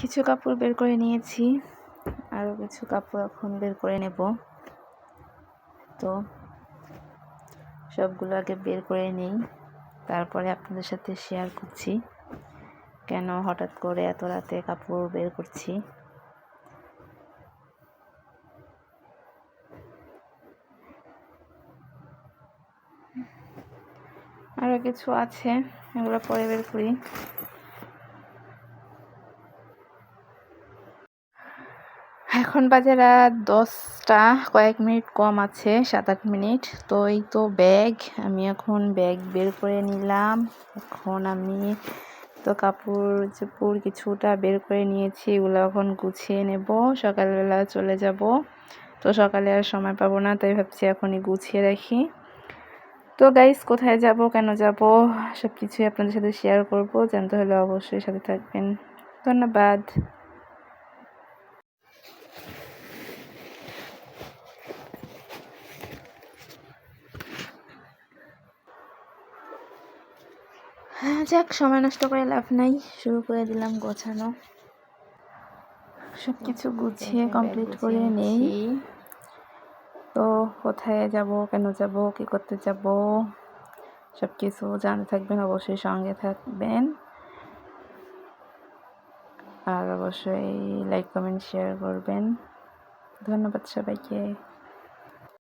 কিছু কাপড় বের করে নিয়েছি। আরও কিছু কাপড় এখন বের করে নেব। তো সবগুলো আগে বের করে নিই। তারপরে আপনাদের সাথে শেয়ার করছি কেন হঠাৎ করে এত রাতে কাপড় বের করছি। আরও কিছু আছে, এগুলো পরে বের করি। এখন বাজে রাত দশটা, কয়েক মিনিট কম আছে সাত আট মিনিট। তো এই তো ব্যাগ, আমি এখন ব্যাগ বের করে নিলাম। এখন আমি তো কাপড় চোপড় কিছুটা বের করে নিয়েছি, এগুলো এখন গুছিয়ে নেব। সকালবেলা চলে যাব। তো সকালে আর সময় পাবো না, তাই ভাবছি এখনই গুছিয়ে রাখি। তো গাইস কোথায় যাব, কেন যাব সব কিছুই আপনাদের সাথে শেয়ার করব। জানতে হলে অবশ্যই সাথে থাকবেন। ধন্যবাদ। যাক সময় নষ্ট করে লাভ নাই। শুরু করে দিলাম গোছানো। সব কিছু গুছিয়ে কমপ্লিট করে নেই। তো কোথায় যাব কেন যাব কি করতে যাব সব কিছু জানতে থাকবেন অবশ্যই সঙ্গে থাকবেন। আর অবশ্যই লাইক কমেন্ট শেয়ার করবেন। ধন্যবাদ সবাইকে।